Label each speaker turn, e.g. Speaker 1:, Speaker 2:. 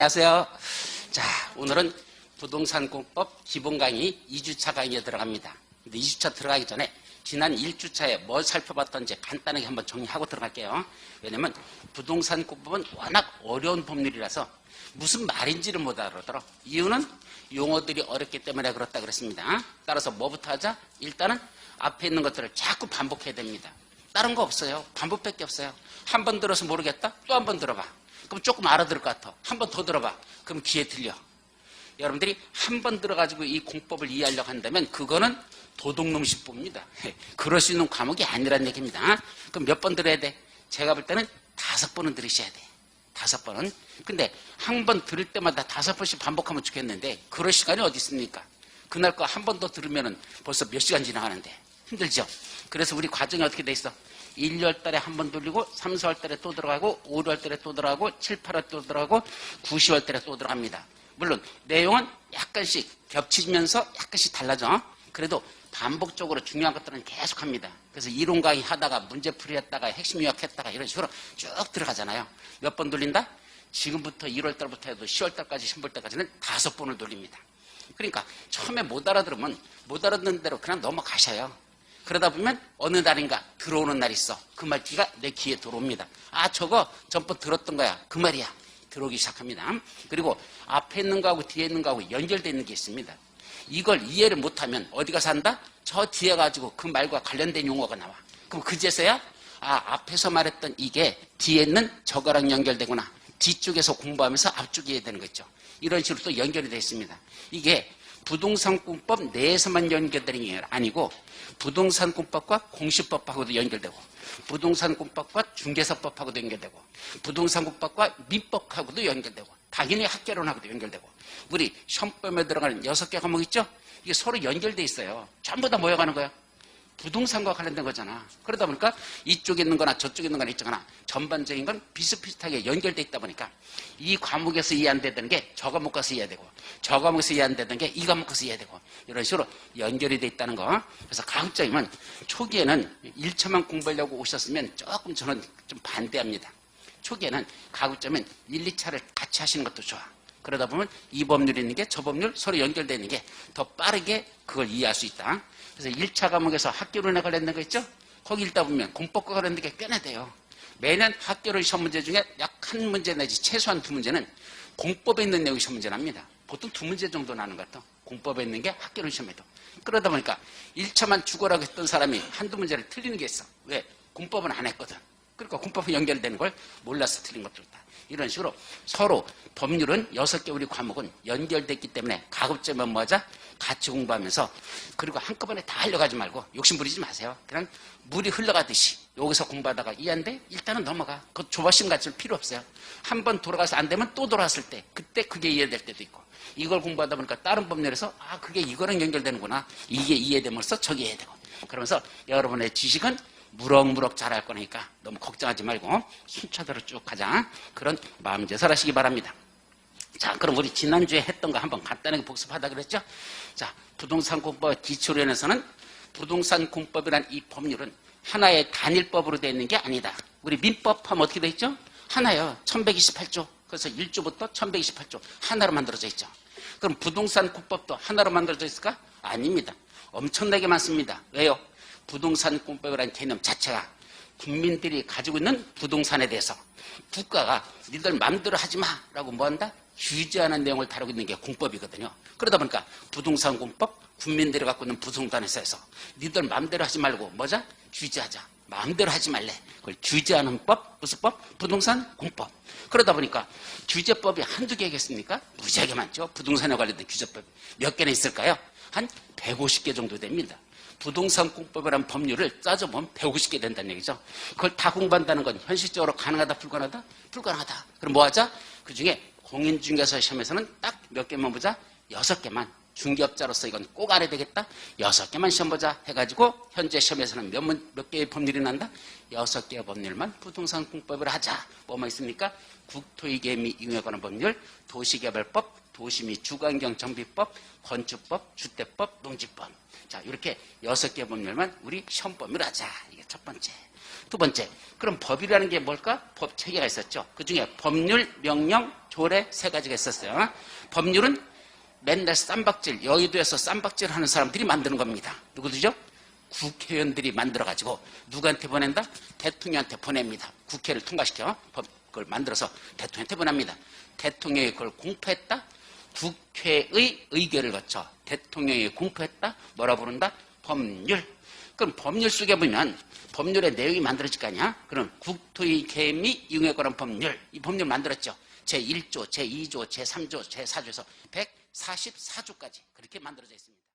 Speaker 1: 안녕하세요. 자, 오늘은 부동산 공법 기본 강의 2주차 강의에 들어갑니다. 근데 2주차 들어가기 전에 지난 1주차에 뭘 살펴봤던지 간단하게 한번 정리하고 들어갈게요. 왜냐면 부동산 공법은 워낙 어려운 법률이라서 무슨 말인지를 못 알아들어. 이유는 용어들이 어렵기 때문에 그렇다 그랬습니다. 따라서 뭐부터 하자? 일단은 앞에 있는 것들을 자꾸 반복해야 됩니다. 다른 거 없어요. 반복밖에 없어요. 한 번 들어서 모르겠다? 또 한 번 들어봐. 그럼 조금 알아들을 것 같아. 한 번 더 들어봐. 그럼 귀에 들려. 여러분들이 한 번 들어가지고 이 공법을 이해하려고 한다면 그거는 도둑놈식법입니다. 그럴 수 있는 과목이 아니란 얘기입니다. 그럼 몇 번 들어야 돼? 제가 볼 때는 다섯 번은 들으셔야 돼. 다섯 번은. 근데 한 번 들을 때마다 다섯 번씩 반복하면 좋겠는데 그럴 시간이 어디 있습니까? 그날 거 한 번 더 들으면 벌써 몇 시간 지나가는데 힘들죠? 그래서 우리 과정이 어떻게 돼 있어? 1, 2월 달에 한 번 돌리고 3, 4월 달에 또 들어가고 5, 6월 달에 또 들어가고 7, 8월 또 들어가고 9, 10월 달에 또 들어갑니다. 물론 내용은 약간씩 겹치면서 약간씩 달라져. 그래도 반복적으로 중요한 것들은 계속합니다. 그래서 이론 강의 하다가 문제풀이 했다가 핵심 요약했다가 이런 식으로 쭉 들어가잖아요. 몇 번 돌린다? 지금부터 1월 달부터 해도 10월 달까지, 11월 달까지는 다섯 번을 돌립니다. 그러니까 처음에 못 알아들으면 못 알아듣는 대로 그냥 넘어가셔요. 그러다 보면 어느 날인가 들어오는 날이 있어. 그 말귀가 내 귀에 들어옵니다. 아 저거 전부 들었던 거야. 그 말이야. 들어오기 시작합니다. 그리고 앞에 있는 거하고 뒤에 있는 거하고 연결되어 있는 게 있습니다. 이걸 이해를 못하면 어디가 산다? 저 뒤에 가지고 그 말과 관련된 용어가 나와. 그럼 그제서야 아 앞에서 말했던 이게 뒤에 있는 저거랑 연결되구나. 뒤쪽에서 공부하면서 앞쪽에 해야 되는 거죠. 이런 식으로 또 연결이 되어 있습니다. 이게 부동산공법 내에서만 연결되는 게 아니고 부동산공법과 공시법하고도 연결되고 부동산공법과 중개사법하고도 연결되고 부동산공법과 민법하고도 연결되고 당연히 학개론하고도 연결되고 우리 시험범에 들어가는 여섯 개 과목 있죠? 이게 서로 연결돼 있어요. 전부 다 모여가는 거예요. 부동산과 관련된 거잖아. 그러다 보니까 이쪽에 있는 거나 저쪽에 있는 거나 있잖아. 전반적인 건 비슷비슷하게 연결돼 있다 보니까 이 과목에서 이해 안 되는 게저 과목 가서 이해야 되고 저 과목에서 이해 안 되는 게이 과목 가서 이해야 되고 이런 식으로 연결이 돼 있다는 거. 그래서 가급적이면 초기에는 1차만 공부하려고 오셨으면 조금 저는 좀 반대합니다. 초기에는 가급적이면 1, 2차를 같이 하시는 것도 좋아. 그러다 보면 이 법률이 있는 게 저 법률 서로 연결되어 있는 게 더 빠르게 그걸 이해할 수 있다. 그래서 1차 과목에서 학교론에 관련된 거 있죠? 거기 읽다 보면 공법과 관련된 게 꽤나 돼요. 매년 학교를 시험 문제 중에 약 한 문제 내지 최소한 두 문제는 공법에 있는 내용이 시험 문제 납니다. 보통 두 문제 정도 나는 것 같아. 공법에 있는 게 학교를 시험에도. 그러다 보니까 1차만 죽어라고 했던 사람이 한두 문제를 틀리는 게 있어. 왜? 공법은 안 했거든. 그러니까 공법에 연결되는 걸 몰라서 틀린 것들 다. 이런 식으로 서로 법률은 여섯 개 우리 과목은 연결됐기 때문에 가급적이면 뭐하자? 같이 공부하면서 그리고 한꺼번에 다 하지 말고 욕심 부리지 마세요. 그냥 물이 흘러가듯이 여기서 공부하다가 이해 안 돼? 일단은 넘어가. 그 조바심 갖을 필요 없어요. 한 번 돌아가서 안 되면 또 돌아왔을 때 그때 그게 이해될 때도 있고 이걸 공부하다 보니까 다른 법률에서 아 그게 이거랑 연결되는구나. 이게 이해되면서 저게 이해되고 그러면서 여러분의 지식은 무럭무럭 잘할 거니까 너무 걱정하지 말고 순차대로 쭉 가자. 그런 마음 제설하시기 바랍니다. 자, 그럼 우리 지난주에 했던 거 한번 간단하게 복습하다 그랬죠? 자, 부동산 공법 기초론에서는 부동산 공법이란 이 법률은 하나의 단일법으로 되어 있는 게 아니다. 우리 민법 하면 어떻게 되어 있죠? 하나요. 1128조. 그래서 1조부터 1128조. 하나로 만들어져 있죠. 그럼 부동산 공법도 하나로 만들어져 있을까? 아닙니다. 엄청나게 많습니다. 왜요? 부동산 공법이라는 개념 자체가 국민들이 가지고 있는 부동산에 대해서 국가가 니들 마음대로 하지 마라고 뭐한다? 규제하는 내용을 다루고 있는 게 공법이거든요. 그러다 보니까 부동산 공법, 국민들이 갖고 있는 부동산에서 니들 마음대로 하지 말고 뭐자? 규제하자. 마음대로 하지 말래. 그걸 규제하는 법, 무슨 법? 부동산 공법. 그러다 보니까 규제법이 한두 개겠습니까? 무지하게 많죠. 부동산에 관련된 규제법. 몇 개나 있을까요? 한 150개 정도 됩니다. 부동산 공법이라는 법률을 따져보면 150개 된다는 얘기죠. 그걸 다 공부한다는 건 현실적으로 가능하다, 불가능하다? 불가능하다. 그럼 뭐 하자? 그 중에 공인중개사 시험에서는 딱 몇 개만 보자? 여섯 개만. 중개업자로서 이건 꼭 알아야 되겠다. 여섯 개만 시험 보자 해가지고 현재 시험에서는 몇, 문- 몇 개의 법률이 난다? 여섯 개의 법률만 부동산 공법을 하자. 뭐만 있습니까? 국토위계 및 이용에 관한 법률, 도시개발법, 도시및 주거환경 정비법, 건축법, 주택법, 농지법. 자, 이렇게 여섯 개 법률만 우리 시험법으로 하자. 이게 첫 번째. 두 번째, 그럼 법이라는 게 뭘까? 법 체계가 있었죠. 그 중에 법률, 명령, 조례 세 가지가 있었어요. 법률은 맨날 쌈박질, 여의도에서 쌈박질 하는 사람들이 만드는 겁니다. 누구들이죠? 국회의원들이 만들어가지고 누구한테 보낸다? 대통령한테 보냅니다. 국회를 통과시켜 법 그걸 만들어서 대통령한테 보냅니다. 대통령이 그걸 공포했다? 국회의 의결을 거쳐 대통령이 공포했다? 뭐라 부른다? 법률. 그럼 법률 속에 보면 법률의 내용이 만들어질 거 아니야? 그럼 국토의 개입 및 이용에 관한 법률. 이 법률 만들었죠. 제1조, 제2조, 제3조, 제4조에서 144조까지 그렇게 만들어져 있습니다.